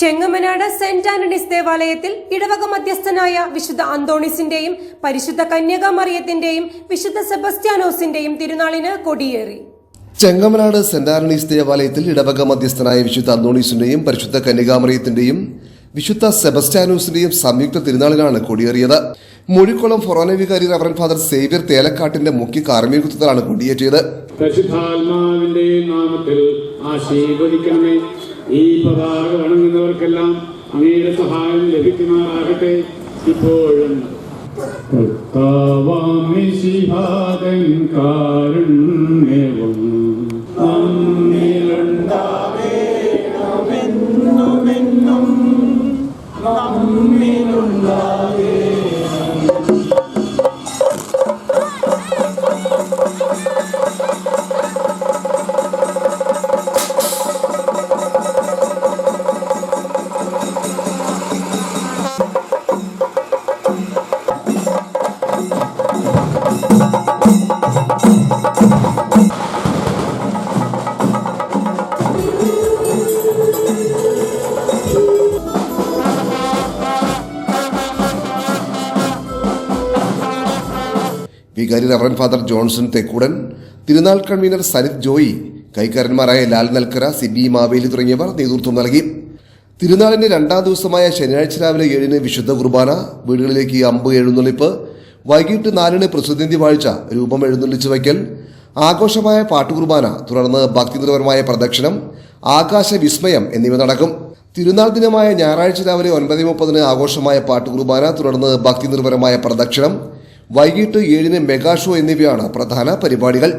Chengamanad saint Antony's ദേവാലയത്തിൽ ഇടവക മധ്യസ്ഥനായ വിശുദ്ധ അന്തോണിസിന്റെയും പരിശുദ്ധ കന്യകാമറിയത്തിന്റെയും വിശുദ്ധ സെബസ്റ്റ്യാനോസിന്റെയും തിരുനാളിന് കൊടിയേറി. ചെങ്ങമനാട് സെന്റ് ആന്റണീസ് ദേവാലയത്തിൽ ഇടവക മധ്യസ്ഥനായ വിശുദ്ധ അന്തോണീസിന്റെയും പരിശുദ്ധ കന്യകാമറിയത്തിന്റെയും വിശുദ്ധ സെബസ്റ്റ്യാനോസിന്റെയും സംയുക്ത തിരുനാളിനാണ് കൊടിയേറിയത്. മുഴിക്കുളം ഫൊറോന വികാരി റവറൻ ഫാദർ സേവ്യർ തേലക്കാട്ടിന്റെ മുഖ്യ കാർമ്മികത്വത്തിലാണ് കൊടിയേറ്റിയത്. പരിശുദ്ധാത്മാവിന്റെ നാമത്തിൽ ആശീർവദിക്കണമേ. ഈ പതാക വണങ്ങുന്നവർക്കെല്ലാം അങ്ങയുടെ സഹായം ലഭിക്കുമാറാകട്ടെ ഇപ്പോഴും. കർത്താവാമിശിഹാതൻ കാരുണ്യവും. വികാരി റവറൻ ഫാദർ ജോൺസൺ തെക്കൂടൻ തിരുനാൾ കൺവീനർ സരിത് ജോയി കൈക്കാരന്മാരായ ലാൽ നൽക്കര സിബി മാവേലി തുടങ്ങിയവർ നേതൃത്വം നൽകി. തിരുനാളിന്റെ രണ്ടാം ദിവസമായ ശനിയാഴ്ച രാവിലെ ഏഴിന് വിശുദ്ധ കുർബാന വീടുകളിലേക്ക് അമ്പ് എഴുന്നള്ളിപ്പ് വൈകിട്ട് നാലിന് പ്രസിദ്ധി വാഴ്ച രൂപം എഴുന്നള്ളിച്ചു വയ്ക്കൽ ആഘോഷമായ പാട്ടുകുർബാന തുടർന്ന് ഭക്തിനിർഭരമായ പ്രദക്ഷിണം ആകാശ വിസ്മയം എന്നിവ നടക്കും. തിരുനാൾ ദിനമായ ഞായറാഴ്ച രാവിലെ ഒൻപത് മുപ്പതിന് ആഘോഷമായ പാട്ടുകുർബാന തുടർന്ന് ഭക്തിനിർഭരമായ പ്രദക്ഷിണം വൈകിട്ട് ഏഴിന് മെഗാ ഷോ എന്നിവയാണ് പ്രധാന പരിപാടികൾ.